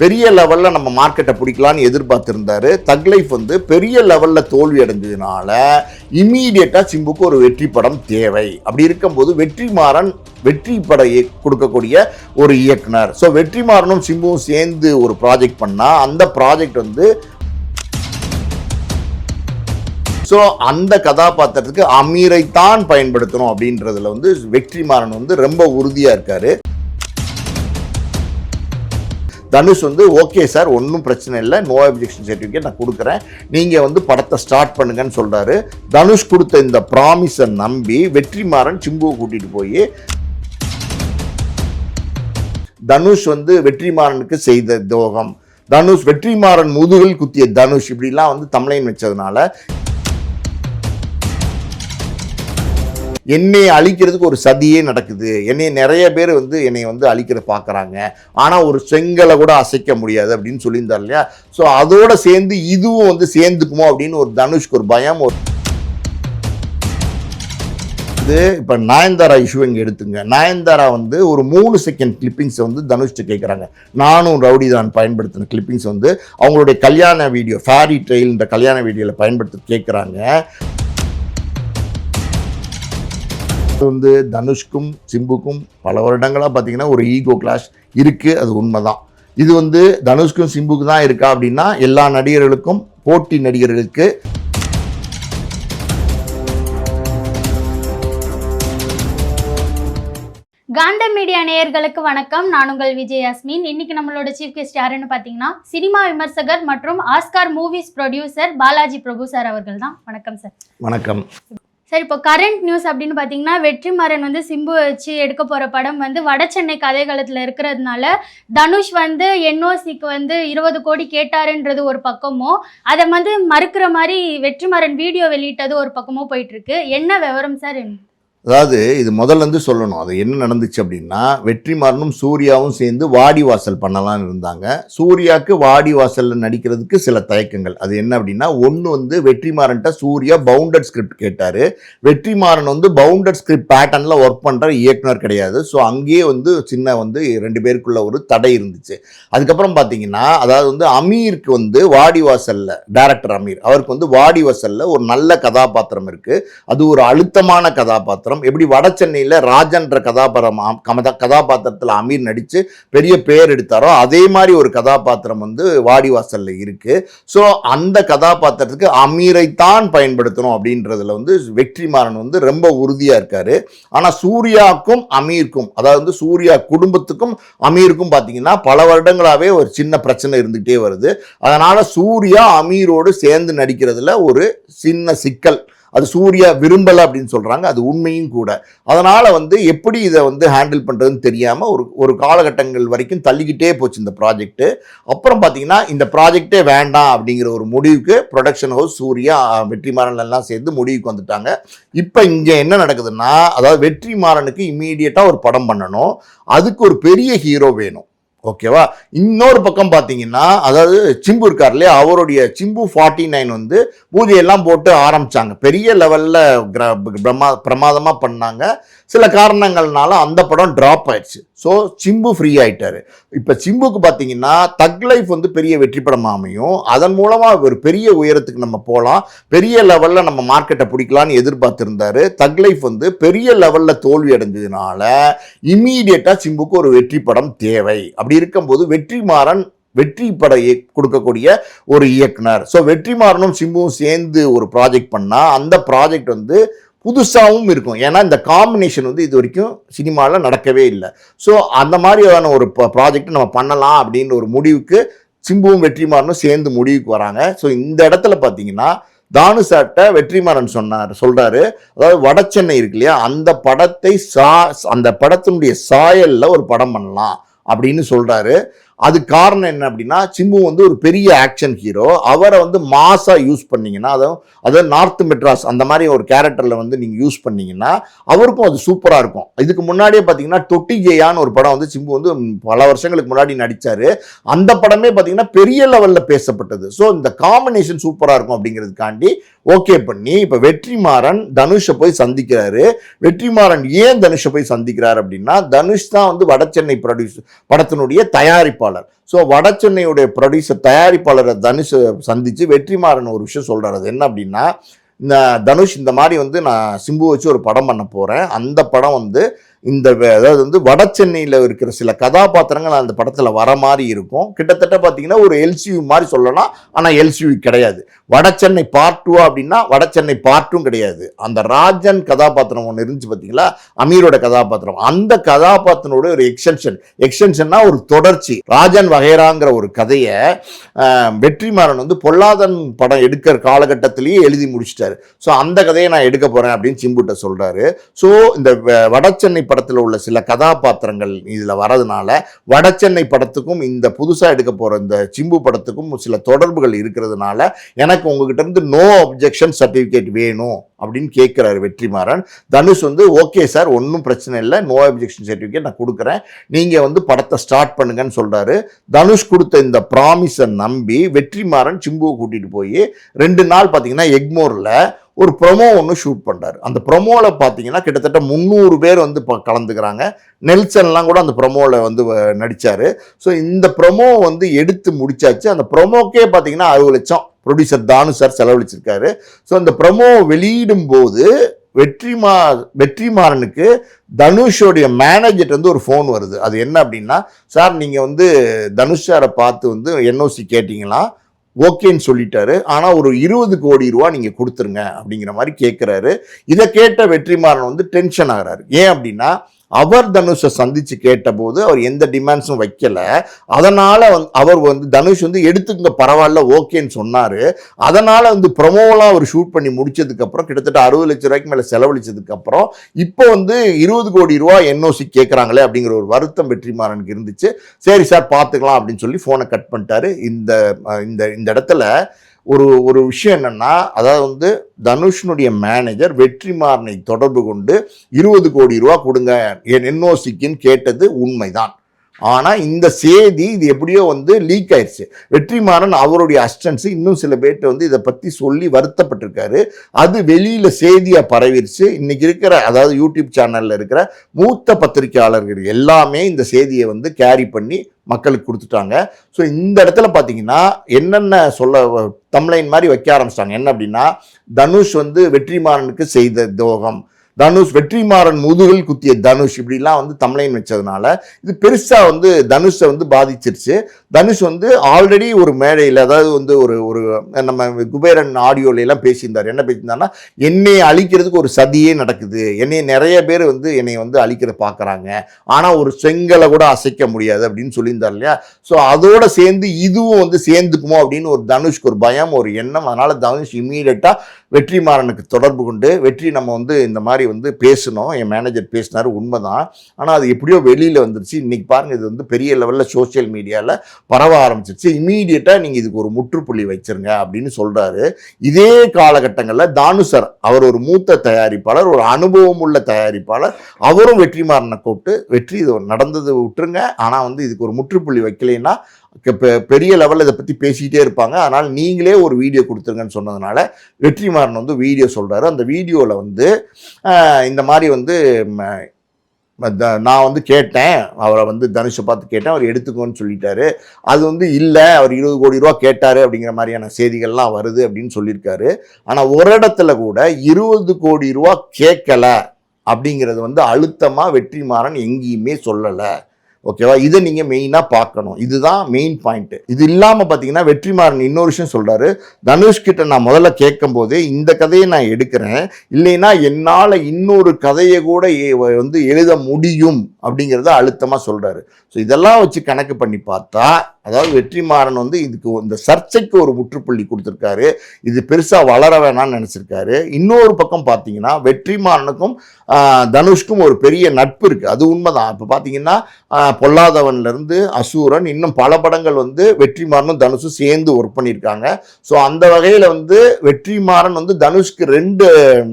பெரிய லெவலில் நம்ம மார்க்கெட்டை பிடிக்கலான்னு எதிர்பார்த்துருந்தாரு. தக் லைஃப் வந்து பெரிய லெவலில் தோல்வி அடைஞ்சதுனால இம்மீடியட்டாக சிம்புக்கு ஒரு வெற்றி படம் தேவை. அப்படி இருக்கும்போது வெற்றிமாறன் வெற்றி பட கொடுக்கக்கூடிய ஒரு இயக்குனர். ஸோ வெற்றிமாறனும் சிம்புவும் சேர்ந்து ஒரு ப்ராஜெக்ட் பண்ணால் அந்த ப்ராஜெக்ட் வந்து ஸோ அந்த கதாபாத்திரத்துக்கு அமீரைத்தான் பயன்படுத்தணும் அப்படின்றதுல வந்து வெற்றிமாறன் வந்து ரொம்ப உறுதியாக இருக்காரு. தனுஷ் வந்து ஓகே சார் ஒன்றும் பிரச்சனை இல்லை. நோ அப்ஜெக்ஷன் சர்டிஃபிகேட் நான் கொடுக்குறேன். நீங்கள் வந்து படத்தை ஸ்டார்ட் பண்ணுங்கன்னு சொல்கிறாரு தனுஷ் கொடுத்த இந்த ப்ராமிஸை நம்பி வெற்றிமாறன் சிம்புவை கூட்டிகிட்டு போய் தனுஷ் வந்து வெற்றிமாறனுக்கு செய்த துரோகம். தனுஷ் வெற்றிமாறன் முதுகில் குத்திய தனுஷ் இப்படிலாம் வந்து தமிழைன் வச்சதுனால என்னை அழிக்கிறதுக்கு ஒரு சதியே நடக்குது. என்னை நிறைய பேர் வந்து என்னை வந்து அழிக்கிற பார்க்குறாங்க ஆனால் ஒரு செங்கலை கூட அசைக்க முடியாது அப்படின்னு சொல்லியிருந்தார் இல்லையா? ஸோ அதோடு சேர்ந்து இதுவும் வந்து சேர்ந்துக்குமோ அப்படின்னு ஒரு தனுஷ்க்கு ஒரு பயம் ஒரு இது இப்போ நயன்தாரா இஷ்யூ இங்கே எடுத்துங்க. நயன்தாரா வந்து ஒரு மூணு செகண்ட் கிளிப்பிங்ஸை வந்து தனுஷ்ட்டு கேட்குறாங்க நானும் ரவுடி தான் பயன்படுத்தின கிளிப்பிங்ஸ் வந்து அவங்களுடைய கல்யாண வீடியோ ஃபேரி ட்ரெயில்ன்ற கல்யாண வீடியோவில் பயன்படுத்த கேட்குறாங்க வந்து தனுஷ்க்கும் சிம்புக்கும் பல வருடங்களாக பார்த்தீங்கன்னா ஒரு ஈகோ கிளாஷ் இருக்குது அது உண்மைதான். இது வந்து தனுஷ்க்கும் சிம்புக்கு தான் இருக்கா அப்படின்னா எல்லா நடிகர்களுக்கும் போட்டி நடிகர்களுக்கு காந்த மீடியா நேயர்களுக்கு வணக்கம். நான் உங்கள் விஜய் யாஸ்மின் இன்னைக்கு நம்மளோட சீஃப் கெஸ்ட் யாருன்னு பார்த்தீங்கன்னா சினிமா விமர்சகர் மற்றும் Oscar movies producer Balaji Prabhu sir அவர்கள் தான் வணக்கம் சார் வணக்கம். சார் இப்போ கரண்ட் நியூஸ் அப்படின்னு பார்த்தீங்கன்னா வெற்றிமாறன் வந்து சிம்பு வச்சு எடுக்க போகிற படம் வந்து வடசென்னை கதைகளத்தில் இருக்கிறதுனால தனுஷ் வந்து என்ஓசிக்கு வந்து இருபது கோடி கேட்டாருன்றது ஒரு பக்கமோ அதை வந்து மறுக்கிற மாதிரி வெற்றிமாறன் வீடியோ வெளியிட்டது ஒரு பக்கமோ போயிட்டுருக்கு என்ன விவரம் சார் அதாவது இது முதல்ல இருந்து சொல்லணும். அது என்ன நடந்துச்சு அப்படின்னா வெற்றிமாறனும் சூர்யாவும் சேர்ந்து வாடி வாசல் பண்ணலாம்னு இருந்தாங்க. சூர்யாவுக்கு வாடி வாசலில் நடிக்கிறதுக்கு சில தயக்கங்கள். அது என்ன அப்படின்னா ஒன்று வந்து வெற்றிமாறன்ட்ட சூர்யா பவுண்டட் ஸ்கிரிப்ட் கேட்டார். வெற்றிமாறன் வந்து பவுண்டட் ஸ்கிரிப்ட் பேட்டர்னில் ஒர்க் பண்ணுற இயக்குனர் கிடையாது. ஸோ அங்கேயே வந்து சின்ன வந்து ரெண்டு பேருக்குள்ள ஒரு தடை இருந்துச்சு. அதுக்கப்புறம் பார்த்தீங்கன்னா அதாவது வந்து அமீருக்கு வந்து வாடி வாசலில் டேரக்டர் அமீர் அவருக்கு வந்து வாடி வாசலில் ஒரு நல்ல கதாபாத்திரம் இருக்குது அது ஒரு அழுத்தமான கதாபாத்திரம். எப்படி வட சென்னையில் ராஜன்ற கதாபாத்திரம் கமத கமதா கதாபாத்திரத்தில் அமீர் நடித்து பெரிய பேர் எடுத்தாரோ அதே மாதிரி ஒரு கதாபாத்திரம் வந்து வாடிவாசலில் இருக்குது ஸோ அந்த கதாபாத்திரத்துக்கு அமீரைத்தான் பயன்படுத்தணும் அப்படின்றதுல வந்து வெற்றிமாறன் வந்து ரொம்ப உறுதியாக இருக்கார். ஆனால் சூர்யாவுக்கும் அமீருக்கும் அதாவது வந்து சூர்யா குடும்பத்துக்கும் அமீருக்கும் பார்த்தீங்கன்னா பல வருடங்களாகவே ஒரு சின்ன பிரச்சனை இருந்துகிட்டே வருது. அதனால் சூர்யா அமீரோடு சேர்ந்து நடிக்கிறதுல ஒரு சின்ன சிக்கல். அது சூர்யா விரும்பலை அப்படின்னு சொல்கிறாங்க அது உண்மையும் கூட. அதனால் வந்து எப்படி இதை வந்து ஹேண்டில் பண்ணுறதுன்னு தெரியாமல் ஒரு ஒரு காலகட்டங்கள் வரைக்கும் தள்ளிக்கிட்டே போச்சு இந்த ப்ராஜெக்ட்டு அப்புறம் பார்த்தீங்கன்னா இந்த ப்ராஜெக்டே வேண்டாம் அப்படிங்கிற ஒரு முடிவுக்கு ப்ரொடக்ஷன் ஹவுஸ் சூர்யா வெற்றிமாறன் எல்லாம் சேர்ந்து முடிவுக்கு வந்துட்டாங்க. இப்போ இங்கே என்ன நடக்குதுன்னா அதாவது வெற்றிமாறனுக்கு இம்மீடியட்டாக ஒரு படம் பண்ணணும். அதுக்கு ஒரு பெரிய ஹீரோ வேணும். ஓகேவா? இன்னொரு பக்கம் பார்த்தீங்கன்னா அதாவது சிம்பு இருக்கார் இல்லையா? அவருடைய சிம்பு ஃபார்ட்டி நைன் வந்து பூஜையெல்லாம் போட்டு ஆரம்பிச்சாங்க. பெரிய லெவலில் பிரமா பிரமாதமாக பண்ணாங்க. சில காரணங்கள்னால அந்த படம் ட்ராப் ஆயிடுச்சு. ஸோ சிம்பு ஃப்ரீ ஆயிட்டாரு. இப்போ சிம்புக்கு பார்த்தீங்கன்னா தக் லைஃப் வந்து பெரிய வெற்றி படமா அமையும். அதன் மூலமாக ஒரு பெரிய உயரத்துக்கு நம்ம போகலாம் பெரிய லெவலில் நம்ம மார்க்கெட்டை பிடிக்கலாம்னு எதிர்பார்த்துருந்தாரு. தக் லைஃப் வந்து பெரிய லெவலில் தோல்வி அடைஞ்சதுனால இம்மீடியட்டாக சிம்புக்கு ஒரு வெற்றி படம் தேவை. அப்படி இருக்கும்போது வெற்றிமாறன் வெற்றி பட கொடுக்கக்கூடிய ஒரு இயக்குனர். ஸோ வெற்றிமாறனும் சிம்புவும் சேர்ந்து ஒரு ப்ராஜெக்ட் பண்ணால் அந்த ப்ராஜெக்ட் வந்து புதுசாகவும் இருக்கும். ஏன்னா இந்த காம்பினேஷன் வந்து இது வரைக்கும் சினிமாவில் நடக்கவே இல்லை. ஸோ அந்த மாதிரியான ஒரு ப்ராஜெக்ட் நம்ம பண்ணலாம் அப்படின்ற ஒரு முடிவுக்கு சிம்புவும் வெற்றிமாறனும் சேர்ந்து முடிவுக்கு வராங்க. ஸோ இந்த இடத்துல பார்த்தீங்கன்னா தானு சாட்டை வெற்றிமாறன் சொன்னார் சொல்கிறாரு அதாவது வட சென்னை இருக்கு இல்லையா? அந்த படத்தை சா அந்த படத்தினுடைய சாயலில் ஒரு படம் பண்ணலாம். அப்படின்னு சொல்றாரு. அது காரணம் என்ன அப்படின்னா சிம்பு வந்து ஒரு பெரிய ஆக்ஷன் ஹீரோ அவரை வந்து மாஸாக யூஸ் பண்ணிங்கன்னா அதாவது அதாவது நார்த் மெட்ராஸ் அந்த மாதிரி ஒரு கேரக்டரில் வந்து நீங்கள் யூஸ் பண்ணிங்கன்னா அவருக்கும் அது சூப்பராக இருக்கும். இதுக்கு முன்னாடியே பார்த்தீங்கன்னா தொட்டி ஜெயான்னு ஒரு படம் வந்து சிம்பு வந்து பல வருஷங்களுக்கு முன்னாடி நடித்தார் அந்த படமே பார்த்தீங்கன்னா பெரிய லெவலில் பேசப்பட்டது. ஸோ இந்த காம்பினேஷன் சூப்பராக இருக்கும் அப்படிங்கிறதுக்காண்டி ஓகே பண்ணி இப்போ வெற்றிமாறன் தனுஷை போய் சந்திக்கிறாரு. வெற்றிமாறன் ஏன் தனுஷை போய் சந்திக்கிறார் அப்படின்னா தனுஷ் தான் வந்து வடசென்னை ப்ரொடியூஸ் படத்தினுடைய தயாரிப்பாளர். தயாரிப்பாளர். ஸோ வட சென்னையுடைய ப்ரொடியூசர் தயாரிப்பாளரை தனுஷ் சந்திச்சு வெற்றிமாறன் ஒரு விஷயம் சொல்றாரு. அது என்ன அப்படின்னா இந்த தனுஷ் இந்த மாதிரி வந்து நான் சிம்பு வச்சு ஒரு படம் பண்ண போறேன். அந்த படம் வந்து இந்த அதாவது வந்து வட சென்னையில் இருக்கிற சில கதாபாத்திரங்கள் அந்த படத்தில் வர மாதிரி இருக்கும். கிட்டத்தட்ட பார்த்தீங்கன்னா ஒரு எல்சியூ மாதிரி சொல்லலாம். ஆனால் எல்சியூ கிடையாது. வட சென்னை பார்ட் டூ அப்படின்னா வட சென்னை பார்ட்டும் கிடையாது. அந்த ராஜன் கதாபாத்திரம் ஒன்று இருந்துச்சு பார்த்தீங்களா அமீரோட கதாபாத்திரம். அந்த கதாபாத்திரனோட ஒரு எக்ஸ்டென்ஷன் எக்ஸ்டென்ஷன்னா ஒரு தொடர்ச்சி. ராஜன் வகைராங்கிற ஒரு கதையை வெற்றிமாறன் வந்து பொல்லாதன் படம் எடுக்கிற காலகட்டத்திலேயே எழுதி முடிச்சிட்டாரு. ஸோ அந்த கதையை நான் எடுக்க போகிறேன் அப்படின்னு சிம்புட்ட சொல்கிறாரு ஸோ இந்த வ- வடசென்னை படத்தில் உள்ள சில கதாபாத்திரங்கள் இதில் வரதுனால வடச்சென்னை படத்துக்கும் இந்த புதுசாக எடுக்க போகிற இந்த சிம்பு படத்துக்கும் சில தொடர்புகள் இருக்கிறதுனால எனக்கு உங்ககிட்ட இருந்து நோ அப்ஜெக்ஷன் சர்டிஃபிகேட் வேணும் அப்படின்னு கேட்குறாரு வெற்றிமாறன். தனுஷ் வந்து ஓகே சார் ஒன்றும் பிரச்சனை இல்லை. நோ அப்ஜெக்ஷன் சர்டிஃபிகேட் நான் கொடுக்குறேன். நீங்கள் வந்து படத்தை ஸ்டார்ட் பண்ணுங்கன்னு சொல்கிறாரு தனுஷ் கொடுத்த இந்த ப்ராமிஸை நம்பி வெற்றிமாறன் சிம்புவை கூட்டிகிட்டு போய் ரெண்டு நாள் பார்த்தீங்கன்னா எக்மோரில் ஒரு ப்ரொமோ ஒன்று ஷூட் பண்ணுறாரு அந்த ப்ரொமோவில் பார்த்தீங்கன்னா கிட்டத்தட்ட முந்நூறு பேர் வந்து இப்போ கலந்துக்கிறாங்க. நெல்சன்லாம் கூட அந்த ப்ரொமோவில் வந்து நடித்தார் ஸோ இந்த ப்ரொமோ வந்து எடுத்து முடிச்சாச்சு. அந்த ப்ரொமோக்கே பார்த்தீங்கன்னா அறுபது லட்சம் ப்ரொடியூசர் தானு சார் செலவழிச்சிருக்காரு. ஸோ அந்த ப்ரொமோ வெளியிடும் போது வெற்றிமா வெற்றிமாறனுக்கு தனுஷோடைய மேனேஜர் வந்து ஒரு ஃபோன் வருது. அது என்ன அப்படின்னா சார் நீங்கள் வந்து தனுஷ் சாரை பார்த்து வந்து என்ஓசி கேட்டிங்களா ஓகேன்னு சொல்லிட்டாரு. ஆனால் ஒரு இருபது கோடி ரூபா நீங்கள் கொடுத்துருங்க அப்படிங்கிற மாதிரி கேட்குறாரு இதை கேட்ட வெற்றிமாறன் வந்து டென்ஷன் ஆகிறாரு. ஏன் அப்படின்னா அவர் தனுஷை சந்தித்து கேட்டபோது அவர் எந்த டிமாண்ட்ஸும் வைக்கல. அதனால் வந்து அவர் வந்து தனுஷ் வந்து எடுத்துக்கங்க பரவாயில்ல ஓகேன்னு சொன்னார். அதனால் வந்து ப்ரொமோலாம் அவர் ஷூட் பண்ணி முடிச்சதுக்கப்புறம் கிட்டத்தட்ட அறுபது லட்ச ரூபாய்க்கு மேலே செலவழிச்சதுக்கப்புறம் இப்போ வந்து இருபது கோடி ரூபா என்ஓசி கேட்குறாங்களே அப்படிங்கிற ஒரு வருத்தம் வெற்றிமாறனுக்கு இருந்துச்சு. சரி சார் பார்த்துக்கலாம் அப்படின்னு சொல்லி ஃபோனை கட் பண்ணிட்டாரு. இந்த இந்த இந்த இடத்துல ஒரு ஒரு விஷயம் என்னென்னா அதாவது வந்து தனுஷனுடைய மேனேஜர் வெற்றிமாறனை தொடர்பு கொண்டு இருபது கோடி ரூபா கொடுங்க என் என்ஓசிக்குன்னு கேட்டது உண்மைதான். ஆனால் இந்த செய்தி இது எப்படியோ வந்து லீக் ஆயிடுச்சு வெற்றிமாறன் அவருடைய அஸ்டன்ஸ் இன்னும் சில பேர்கிட்ட வந்து இதை பற்றி சொல்லி வருத்தப்பட்டிருக்காரு. அது வெளியில் செய்தியாக பரவிடுச்சு இன்னைக்கு இருக்கிற அதாவது யூடியூப் சேனலில் இருக்கிற மூத்த பத்திரிகையாளர்கள் எல்லாமே இந்த செய்தியை வந்து கேரி பண்ணி மக்களுக்கு கொடுத்துட்டாங்க. ஸோ இந்த இடத்துல பார்த்தீங்கன்னா என்னென்ன சொல்ல தம்லைன் மாதிரி வைக்க ஆரம்பிச்சிட்டாங்க. என்ன அப்படின்னா தனுஷ் வந்து வெற்றிமாறனுக்கு செய்த துரோகம். தனுஷ் வெற்றிமாறன் முதுகில் குத்திய தனுஷ் இப்படிலாம் வந்து தமிழையும் வச்சதுனால இது பெருசாக வந்து தனுஷை வந்து பாதிச்சிருச்சு. தனுஷ் வந்து ஆல்ரெடி ஒரு மேடையில் அதாவது வந்து ஒரு ஒரு நம்ம குபேரன் ஆடியோல எல்லாம் பேசியிருந்தார். என்ன பேசியிருந்தாருன்னா என்னை அழிக்கிறதுக்கு ஒரு சதியே நடக்குது. என்னை நிறைய பேர் வந்து என்னை வந்து அழிக்கிற பார்க்குறாங்க. ஆனால் ஒரு செங்கலை கூட அசைக்க முடியாது அப்படின்னு சொல்லியிருந்தார் இல்லையா? ஸோ அதோட சேர்ந்து இதுவும் வந்து சேர்ந்துக்குமோ அப்படின்னு ஒரு தனுஷ்க்கு ஒரு பயம் ஒரு எண்ணம். அதனால் தனுஷ் இம்மீடியட்டாக வெற்றிமாறனுக்கு தொடர்பு கொண்டு வெற்றி நம்ம வந்து இந்த மாதிரி வந்து பேசணும் என் மேனேஜர் பேசினாரு உண்மைதான். ஆனால் அது எப்படியோ வெளியில் வந்துருச்சு. இன்னைக்கு பாருங்கள் இது வந்து பெரிய லெவலில் சோஷியல் மீடியாவில் பரவ ஆரம்பிச்சிருச்சு. இமீடியட்டாக நீங்கள் இதுக்கு ஒரு முற்றுப்புள்ளி வச்சிருங்க அப்படின்னு சொல்கிறாரு இதே காலகட்டங்களில் தானு சார் அவர் ஒரு மூத்த தயாரிப்பாளர் ஒரு அனுபவம் உள்ள தயாரிப்பாளர். அவரும் வெற்றிமாறனை கூப்பிட்டு வெற்றி இது நடந்தது விட்டுருங்க. ஆனால் வந்து இதுக்கு ஒரு முற்றுப்புள்ளி வைக்கலைன்னா பெரிய லெவலில் இதை பற்றி பேசிக்கிட்டே இருப்பாங்க. அதனால் நீங்களே ஒரு வீடியோ கொடுத்துருங்கன்னு சொன்னதுனால வெற்றிமாறன் வந்து வீடியோ சொல்கிறாரு அந்த வீடியோவில் வந்து இந்த மாதிரி வந்து ம, த- நான் வந்து கேட்டேன். அவரை வந்து தனுஷை பார்த்து கேட்டேன். அவர் எடுத்துக்கோன்னு சொல்லிட்டாரு. அது வந்து இல்லை அவர் இருபது கோடி ரூபா கேட்டார் அப்படிங்கிற மாதிரியான செய்திகள்லாம் வருது அப்படின்னு சொல்லியிருக்காரு. ஆனால் ஒரு இடத்துல கூட இருபது கோடி ரூபா கேட்கலை அப்படிங்கிறது வந்து அழுத்தமாக வெற்றிமாறன் எங்கேயுமே சொல்லலை. ஓகேவா? இதை நீங்கள் மெயினாக பார்க்கணும். இதுதான் மெயின் பாயிண்ட்டு இது இல்லாமல் பார்த்தீங்கன்னா வெற்றிமாறன் இன்னொரு விஷயம் சொல்கிறாரு தனுஷ்கிட்ட நான் முதல்ல கேட்கும் போதே இந்த கதையை நான் எடுக்கிறேன். இல்லைன்னா என்னால் இன்னொரு கதையை கூட வந்து எழுத முடியும் அப்படிங்கிறத அழுத்தமாக சொல்கிறாரு ஸோ இதெல்லாம் வச்சு கணக்கு பண்ணி பார்த்தா அதாவது வெற்றிமாறன் வந்து இதுக்கு இந்த சர்ச்சைக்கு ஒரு முற்றுப்புள்ளி கொடுத்துருக்காரு. இது பெருசாக வளர வேணாம்னு நினச்சிருக்காரு. இன்னொரு பக்கம் பார்த்தீங்கன்னா வெற்றிமாறனுக்கும் தனுஷ்க்கும் ஒரு பெரிய நட்பு இருக்குது அது உண்மைதான். இப்போ பார்த்தீங்கன்னா பொல்லாதவன்லேருந்து அசூரன் இன்னும் பல படங்கள் வந்து வெற்றிமாறனும் தனுஷும் சேர்ந்து ஒர்க் பண்ணியிருக்காங்க. ஸோ அந்த வகையில் வந்து வெற்றிமாறன் வந்து தனுஷ்க்கு ரெண்டு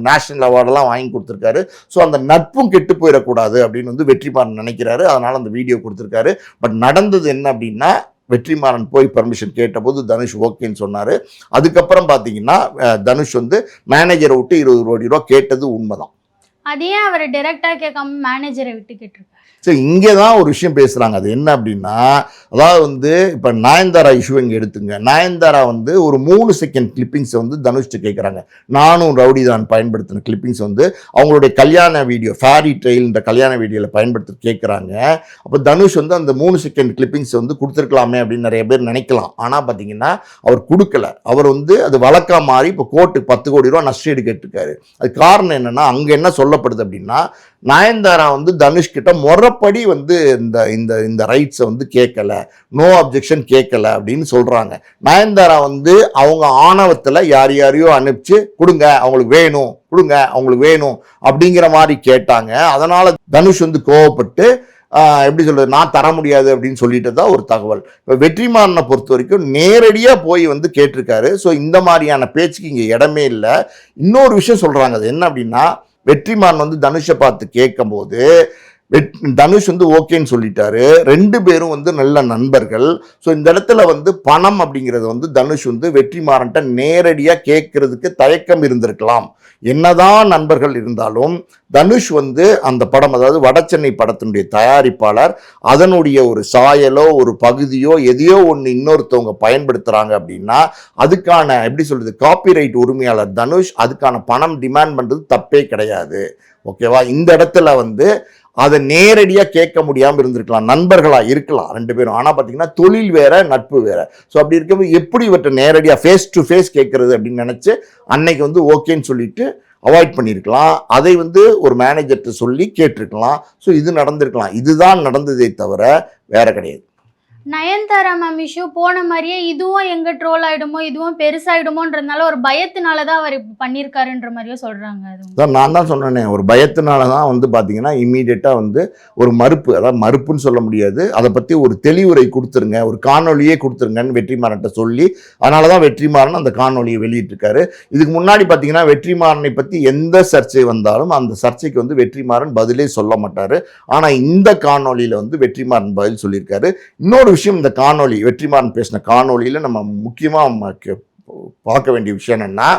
நேஷனல் அவார்டெல்லாம் வாங்கி கொடுத்துருக்காரு. ஸோ அந்த நட்பும் கெட்டு போயிடக்கூடாது அப்படின்னு வந்து வெற்றிமாறன் நினைக்கிறாரு. அதனால் அந்த வீடியோ கொடுத்துருக்காரு. பட் நடந்தது என்ன அப்படின்னா வெற்றிமாறன் போய் பர்மிஷன் கேட்டபோது தனுஷ் ஓகேன்னு சொன்னார். அதுக்கப்புறம் பார்த்தீங்கன்னா தனுஷ் வந்து மேனேஜரை விட்டு இருபது கோடி ரூபா கேட்டது உண்மைதான். அதையே அவர் டைரக்டா கேட்காம மேனேஜரை விட்டு கேட்டிருக்காரு. சரி இங்கே தான் ஒரு விஷயம் பேசுகிறாங்க அது என்ன அப்படின்னா அதாவது வந்து இப்போ நயன்தாரா இஷ்யூ இங்கே எடுத்துங்க. நயன்தாரா வந்து ஒரு மூணு செகண்ட் கிளிப்பிங்ஸை வந்து தனுஷ்ட்டு கேட்குறாங்க நானும் ரவுடி தான் பயன்படுத்தின கிளிப்பிங்ஸ் வந்து அவங்களுடைய கல்யாண வீடியோ ஃபேரி ட்ரெயில்ன்ற கல்யாண வீடியோவில் பயன்படுத்தி கேட்குறாங்க அப்போ தனுஷ் வந்து அந்த மூணு செகண்ட் கிளிப்பிங்ஸ் வந்து கொடுத்துருக்கலாமே அப்படின்னு நிறைய பேர் நினைக்கலாம். ஆனால் பார்த்தீங்கன்னா அவர் கொடுக்கல. அவர் வந்து அது வழக்காக மாறி இப்போ கோர்ட்டுக்கு பத்து கோடி ரூபா நஷ்டீடு கேட்டிருக்காரு. அது காரணம் என்னென்னா அங்கே என்ன சொல்லப்படுது அப்படின்னா நயன்தாரா வந்து தனுஷ்கிட்ட கிட்ட சட்டப்படி வந்து இந்த இந்த இந்த ரைட்ஸை வந்து கேட்கல. நோ அப்ஜெக்ஷன் கேட்கல அப்படின்னு சொல்கிறாங்க நயன்தாரா வந்து அவங்க ஆணவத்தில் யார் யாரையோ அனுப்பிச்சு கொடுங்க அவங்களுக்கு வேணும் கொடுங்க அவங்களுக்கு வேணும் அப்படிங்கிற மாதிரி கேட்டாங்க. அதனால் தனுஷ் வந்து கோவப்பட்டு எப்படி சொல்றது நான் தர முடியாது அப்படின்னு சொல்லிட்டு தான் ஒரு தகவல். இப்போ வெற்றிமாறனை பொறுத்த வரைக்கும் நேரடியாக போய் வந்து கேட்டிருக்காரு. ஸோ இந்த மாதிரியான பேச்சுக்கு இங்கே இடமே இல்லை. இன்னொரு விஷயம் சொல்கிறாங்க அது என்ன அப்படின்னா வெற்றிமாறன் வந்து தனுஷை பார்த்து கேட்கும்போது தனுஷ் வந்து ஓகேன்னு சொல்லிட்டாரு. ரெண்டு பேரும் வந்து நல்ல நண்பர்கள். ஸோ இந்த இடத்துல வந்து பணம் அப்படிங்கிறது வந்து தனுஷ் வந்து வெற்றிமாறன்ட்ட நேரடியாக கேட்கறதுக்கு தயக்கம் இருந்திருக்கலாம். என்னதான் நண்பர்கள் இருந்தாலும் தனுஷ் வந்து அந்த படம் அதாவது வடச்சென்னை படத்தினுடைய தயாரிப்பாளர் அதனுடைய ஒரு சாயலோ ஒரு பகுதியோ எதையோ ஒன்று இன்னொருத்தவங்க பயன்படுத்துகிறாங்க அப்படின்னா அதுக்கான எப்படி சொல்கிறது காப்பிரைட் உரிமையாளர் தனுஷ் அதுக்கான பணம் டிமாண்ட் பண்ணுறது தப்பே கிடையாது. ஓகேவா இந்த இடத்துல வந்து அதை நேரடியாக கேட்க முடியாமல் இருந்திருக்கலாம். நண்பர்களாக இருக்கலாம் ரெண்டு பேரும். ஆனால் பார்த்தீங்கன்னா தொழில் வேற நட்பு வேற. ஸோ அப்படி இருக்கும்போது எப்படி இவற்றை நேரடியாக ஃபேஸ் டு ஃபேஸ் கேட்கறது அப்படின்னு நினச்சி அன்னைக்கு வந்து ஓகேன்னு சொல்லிட்டு அவாய்ட் பண்ணியிருக்கலாம் அதை வந்து ஒரு மேனேஜர்கிட்ட சொல்லி கேட்டிருக்கலாம். ஸோ இது நடந்திருக்கலாம். இதுதான் நடந்ததே தவிர வேற கிடையாது. நயன்தாரா மேம் இஷ்யூ போன மாதிரியே இதுவும் எங்க ட்ரோல் ஆயிடுமோ இதுவும் பெருசாயிடுமோன்றதுனால ஒரு பயத்தினால தான் அவர் பண்ணியிருக்காருன்ற மாதிரியும் சொல்றாங்க அது. அதான் நான் தான் சொன்னேனே ஒரு பயத்தினால தான் வந்து பார்த்தீங்கன்னா இம்மீடியட்டாக வந்து ஒரு மறுப்பு அதாவது மறுப்புன்னு சொல்ல முடியாது. அதை பற்றி ஒரு தெளிவுரை கொடுத்துருங்க ஒரு காணொலியே கொடுத்துருங்கன்னு வெற்றிமாறன்ட்ட சொல்லி அதனால தான் வெற்றிமாறன் அந்த காணொலியை வெளியிட்டிருக்காரு. இதுக்கு முன்னாடி பார்த்தீங்கன்னா வெற்றிமாறனை பற்றி எந்த சர்ச்சை வந்தாலும் அந்த சர்ச்சைக்கு வந்து வெற்றிமாறன் பதிலே சொல்ல மாட்டார். ஆனால் இந்த காணொலியில் வந்து வெற்றிமாறன் பதில் சொல்லியிருக்காரு. இன்னொரு விஷயம் இந்த காணொலி வெற்றிமாறன் பேசின காணொலியில் நம்ம முக்கியமாக பார்க்க வேண்டிய விஷயம் என்னென்னா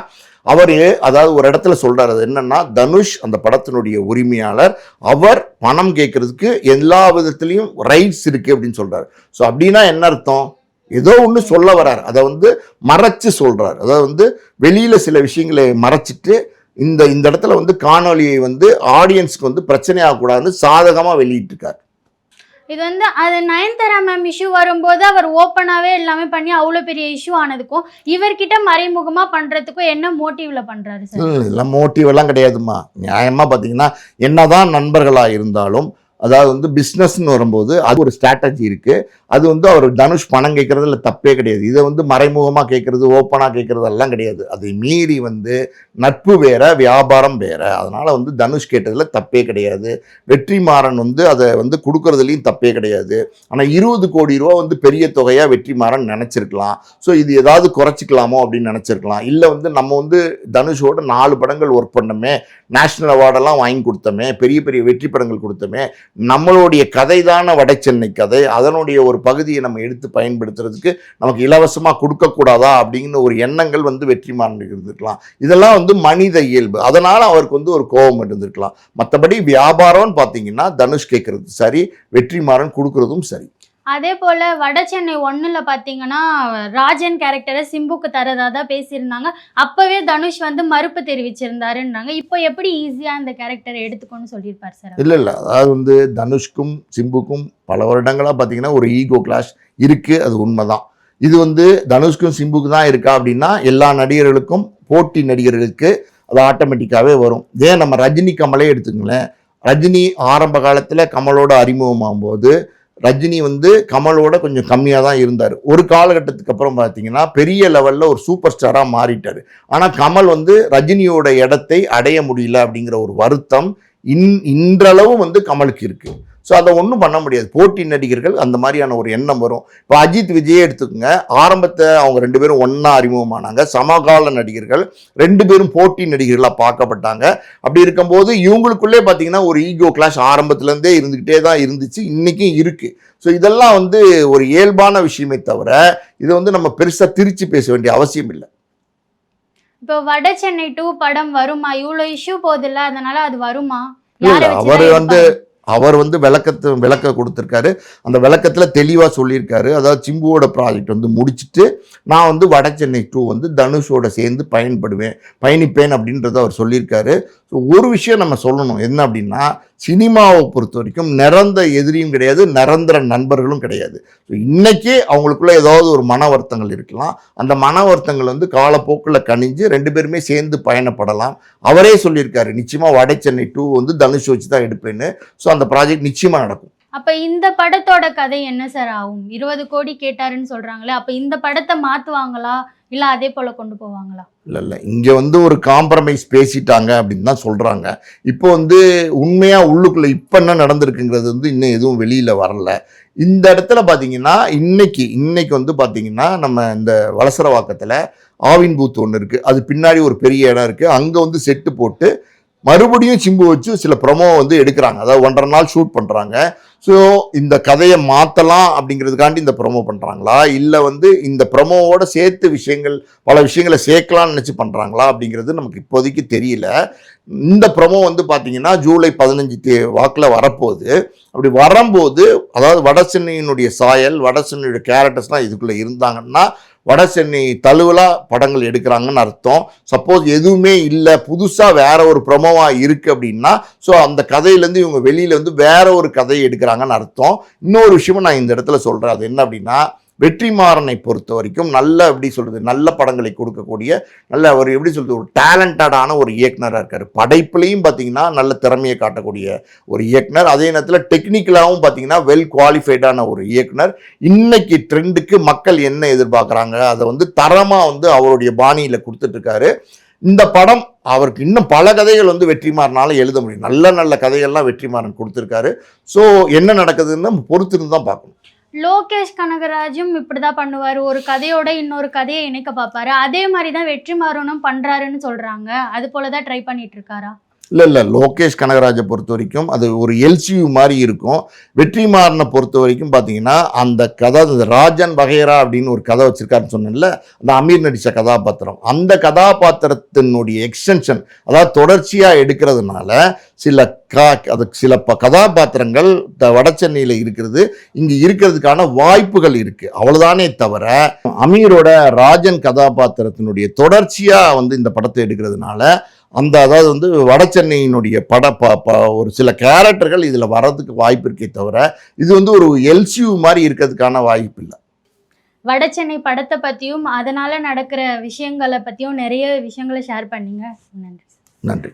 அவர் அதாவது ஒரு இடத்துல சொல்கிறார் அது என்னென்னா தனுஷ் அந்த படத்தினுடைய உரிமையாளர் அவர் பணம் கேட்கறதுக்கு எல்லா விதத்துலையும் ரைட்ஸ் இருக்குது அப்படின்னு சொல்கிறார் ஸோ அப்படின்னா என்ன அர்த்தம்? ஏதோ ஒன்று சொல்ல வரார் அதை வந்து மறைச்சு சொல்கிறார் அதாவது வந்து வெளியில் சில விஷயங்களை மறைச்சிட்டு இந்த இந்த இடத்துல வந்து காணொலியை வந்து ஆடியன்ஸ்க்கு வந்து பிரச்சனை ஆகக்கூடாதுன்னு சாதகமாக வெளியிட்டிருக்கார். இது வந்து அது நயன்தாரா மேம் இஷ்யூ வரும்போது அவர் ஓப்பனாவே எல்லாமே பண்ணி அவ்வளோ பெரிய இஷ்யூ ஆனதுக்கும் இவர்கிட்ட மறைமுகமா பண்றதுக்கும் என்ன மோட்டிவ்ல பண்றாரு சார் இல்லை மோட்டிவ் எல்லாம் கிடையாதும்மா. நியாயமாக பார்த்தீங்கன்னா என்னதான் நண்பர்களாக இருந்தாலும் அதாவது வந்து பிஸ்னஸ்னு வரும்போது அது ஒரு ஸ்ட்ராட்டஜி இருக்குது அது வந்து அவர் தனுஷ் பணம் கேட்குறதுல தப்பே கிடையாது. இதை வந்து மறைமுகமாக கேட்குறது ஓப்பனாக கேட்குறது எல்லாம் கிடையாது. அதை மீறி வந்து நட்பு வேற வியாபாரம் வேற. அதனால் வந்து தனுஷ் கேட்டதில் தப்பே கிடையாது. வெற்றிமாறன் வந்து அதை வந்து கொடுக்கறதுலையும் தப்பே கிடையாது. ஆனால் இருபது கோடி ரூபா வந்து பெரிய தொகையாக வெற்றிமாறன் நினச்சிருக்கலாம். ஸோ இது ஏதாவது குறைச்சிக்கலாமோ அப்படின்னு நினச்சிருக்கலாம். இல்லை வந்து நம்ம வந்து தனுஷோட நாலு படங்கள் ஒர்க் பண்ணோமே. நேஷ்னல் அவார்டெல்லாம் வாங்கி கொடுத்தோமே. பெரிய பெரிய வெற்றி படங்கள் கொடுத்தோமே. நம்மளுடைய கதை வட சென்னை கதை. அதனுடைய ஒரு பகுதியை நம்ம எடுத்து பயன்படுத்துறதுக்கு நமக்கு இலவசமாக கொடுக்கக்கூடாதா அப்படிங்கிற ஒரு எண்ணங்கள் வந்து வெற்றிமாறனுக்கு இருந்திருக்கலாம். இதெல்லாம் வந்து மனித இயல்பு. அதனால் அவருக்கு வந்து ஒரு கோபம் இருந்திருக்கலாம். மற்றபடி வியாபாரம்னு பார்த்தீங்கன்னா தனுஷ் கேட்குறது சரி வெற்றிமாறன் கொடுக்கறதும் சரி. அதே போல் வட சென்னை ஒன்றில் பார்த்தீங்கன்னா ராஜன் கேரக்டரை சிம்புக்கு தரதாக தான் பேசியிருந்தாங்க. அப்போவே தனுஷ் வந்து மறுப்பு தெரிவிச்சிருந்தாருன்னாங்க. இப்போ எப்படி ஈஸியாக அந்த கேரக்டரை எடுத்துக்கோன்னு சொல்லியிருப்பார் சார் இல்லை இல்லை. அதாவது வந்து தனுஷ்க்கும் சிம்புக்கும் பல வருடங்களாக பார்த்தீங்கன்னா ஒரு ஈகோ கிளாஷ் இருக்குது அது உண்மை தான் இது வந்து தனுஷ்க்கும் சிம்புக்கு தான் இருக்கா அப்படின்னா எல்லா நடிகர்களுக்கும் போட்டி நடிகர்களுக்கு அது ஆட்டோமேட்டிக்காகவே வரும். ஏன் நம்ம ரஜினி கமலே எடுத்துங்களேன் ரஜினி ஆரம்ப காலத்தில் கமலோட அறிமுகமாகும்போது ரஜினி வந்து கமலோட கொஞ்சம் கம்மியாக தான் இருந்தார். ஒரு காலகட்டத்துக்கு அப்புறம் பார்த்தீங்கன்னா பெரிய லெவலில் ஒரு சூப்பர் ஸ்டாராக மாறிட்டார். ஆனால் கமல் வந்து ரஜினியோட இடத்தை அடைய முடியல அப்படிங்கிற ஒரு வருத்தம் இன் இன்றளவும் வந்து கமலுக்கு இருக்கு. ஸோ அதை ஒன்றும் பண்ண முடியாது. போட்டி நடிகர்கள் அந்த மாதிரியான ஒரு எண்ணம் வரும். இப்போ அஜித் விஜயே எடுத்துக்கோங்க. ஆரம்பத்தை அவங்க ரெண்டு பேரும் ஒன்றா அறிமுகமானாங்க. சமகால நடிகர்கள் ரெண்டு பேரும் போட்டி நடிகர்களாக பார்க்கப்பட்டாங்க. அப்படி இருக்கும்போது இவங்களுக்குள்ளே பார்த்தீங்கன்னா ஒரு ஈகோ கிளாஷ் ஆரம்பத்துலேருந்தே இருந்துக்கிட்டே தான் இருந்துச்சு. இன்றைக்கும் இருக்குது ஸோ இதெல்லாம் வந்து ஒரு இயல்பான விஷயமே தவிர இதை வந்து நம்ம பெருசாக திரிச்சு பேச வேண்டிய அவசியம் இல்லை. இப்போ வட சென்னை டூ படம் வருமா? இவ்வளோ இஷ்யூ போகுதுல்ல அதனால அது வருமா? அவரு வந்து? அவர் வந்து விளக்கத்தை விளக்க கொடுத்துருக்காரு. அந்த விளக்கத்தில் தெளிவாக சொல்லியிருக்காரு. அதாவது சிம்புவோட ப்ராஜெக்ட் வந்து முடிச்சுட்டு நான் வந்து வட சென்னை டூ வந்து தனுஷோட சேர்ந்து பயன்படுவேன் பயணிப்பேன் அப்படின்றத அவர் சொல்லியிருக்காரு. ஸோ ஒரு விஷயம் நம்ம சொல்லணும். என்ன அப்படின்னா சினிமாவை பொறுத்த வரைக்கும் நிரந்த எதிரியும் கிடையாது நிரந்தர நண்பர்களும் கிடையாது. ஸோ இன்றைக்கே அவங்களுக்குள்ள ஏதாவது ஒரு மன வருத்தங்கள் இருக்கலாம். அந்த மன வருத்தங்கள் வந்து காலப்போக்கில் கணிஞ்சு ரெண்டு பேருமே சேர்ந்து பயணப்படலாம். அவரே சொல்லியிருக்காரு நிச்சயமாக வட சென்னை டூ வந்து தனுஷ் வச்சு தான் எடுப்பேன்னு. ஸோ அந்த ப்ராஜெக்ட் நிச்சயமாக நடக்கும். அப்ப இந்த படத்தோட கதை என்ன சார் ஆகும்? இருபது கோடி கேட்டாருன்னு சொல்றாங்களே அப்ப இந்த படத்தை மாத்துவாங்களா? இல்லை அதே போல் கொண்டு போவாங்களா? இல்லை இல்லை. இங்கே வந்து ஒரு காம்ப்ரமைஸ் பேசிட்டாங்க அப்படின்னு தான் சொல்கிறாங்க இப்போ வந்து உண்மையாக உள்ளுக்குள்ளே இப்போ என்ன நடந்திருக்குங்கிறது வந்து இன்னும் எதுவும் வெளியில் வரல. இந்த இடத்துல பார்த்தீங்கன்னா இன்னைக்கு இன்னைக்கு வந்து பார்த்தீங்கன்னா நம்ம இந்த வலசரவாக்கத்தில் ஆவின் பூத் ஒன்று இருக்குது அது பின்னாடி ஒரு பெரிய இடம் இருக்குது அங்கே வந்து செட்டு போட்டு மறுபடியும் சிம்பு வச்சு சில ப்ரொமோ வந்து எடுக்கிறாங்க. அதாவது ஒன்றரை நாள் ஷூட் பண்ணுறாங்க ஸோ இந்த கதையை மாற்றலாம் அப்படிங்கிறதுக்காண்டி இந்த ப்ரொமோ பண்ணுறாங்களா இல்லை வந்து இந்த ப்ரொமோவோட சேர்த்து விஷயங்கள் பல விஷயங்களை சேர்க்கலாம்னு நினச்சி பண்ணுறாங்களா அப்படிங்கிறது நமக்கு இப்போதைக்கு தெரியல. இந்த ப்ரொமோ வந்து பார்த்தீங்கன்னா ஜூலை பதினஞ்சு தே வாக்கில் வரப்போகுது. அப்படி வரும்போது அதாவது வட சென்னையினுடைய சாயல் வட சென்னையுடைய கேரக்டர்ஸ்லாம் இதுக்குள்ளே இருந்தாங்கன்னா வட சென்னை தழுவலாக படங்கள் எடுக்கிறாங்கன்னு அர்த்தம். சப்போஸ் எதுவுமே இல்லை புதுசாக வேற ஒரு ப்ரமோவாக இருக்குது அப்படின்னா ஸோ அந்த கதையிலேருந்து இவங்க வெளியில வந்து வேற ஒரு கதையை எடுக்கிறாங்கன்னு அர்த்தம். இன்னொரு விஷயமும் நான் இந்த இடத்துல சொல்கிறேன் அது என்ன அப்படின்னா வெற்றிமாறனை பொறுத்த வரைக்கும் நல்ல எப்படி சொல்கிறது நல்ல படங்களை கொடுக்கக்கூடிய நல்ல ஒரு எப்படி சொல்கிறது ஒரு டேலண்டடான ஒரு இயக்குனராக இருக்கார். படைப்புலையும் பார்த்தீங்கன்னா நல்ல திறமையை காட்டக்கூடிய ஒரு இயக்குனர். அதே நேரத்தில் டெக்னிக்கலாகவும் பார்த்தீங்கன்னா வெல் குவாலிஃபைடான ஒரு இயக்குனர். இன்னைக்கு ட்ரெண்டுக்கு மக்கள் என்ன எதிர்பார்க்குறாங்க? அதை வந்து தரமாக வந்து அவருடைய பாணியில் கொடுத்துட்ருக்காரு. இந்த படம் அவருக்கு இன்னும் பல கதைகள் வந்து வெற்றிமாறனால எழுத முடியும். நல்ல நல்ல கதைகள்லாம் வெற்றிமாறன் கொடுத்துருக்காரு. ஸோ என்ன நடக்குதுன்னு பொறுத்திருந்து தான் பார்க்கணும். லோகேஷ் கனகராஜும் இப்படிதான் பண்ணுவார். ஒரு கதையோட இன்னொரு கதையை இணைக்க பார்ப்பாரு. அதே மாதிரி தான் வெற்றிமாறனும் பண்ணுறாருன்னு சொல்கிறாங்க அது போலதான் ட்ரை பண்ணிட்டு இருக்காரா? இல்லை இல்லை. லோகேஷ் கனகராஜை பொறுத்த வரைக்கும் அது ஒரு எல்சியூ மாதிரி இருக்கும். வெற்றிமாறனை பொறுத்த வரைக்கும் பார்த்தீங்கன்னா அந்த கதை அந்த ராஜன் வகைரா அப்படின்னு ஒரு கதை வச்சுருக்காருன்னு சொன்னேன்ல அந்த அமீர் நடித்த கதாபாத்திரம். அந்த கதாபாத்திரத்தினுடைய எக்ஸ்டென்ஷன் அதாவது தொடர்ச்சியாக எடுக்கிறதுனால சில கா அது சில ப கதாபாத்திரங்கள் த வட சென்னையில் இருக்கிறது. இங்கே இருக்கிறதுக்கான வாய்ப்புகள் இருக்குது அவ்வளோதானே தவிர அமீரோட ராஜன் கதாபாத்திரத்தினுடைய தொடர்ச்சியாக வந்து இந்த படத்தை எடுக்கிறதுனால அந்த அதாவது வந்து வட சென்னையினுடைய பட ப ஒரு சில கேரக்டர்கள் இதில் வர்றதுக்கு வாய்ப்பு இருக்கே தவிர இது வந்து ஒரு எல்சியூ மாதிரி இருக்கிறதுக்கான வாய்ப்பு இல்லை. வட சென்னை படத்தை பத்தியும் அதனால நடக்கிற விஷயங்களை பத்தியும் நிறைய விஷயங்களை ஷேர் பண்ணீங்க. நன்றி. நன்றி.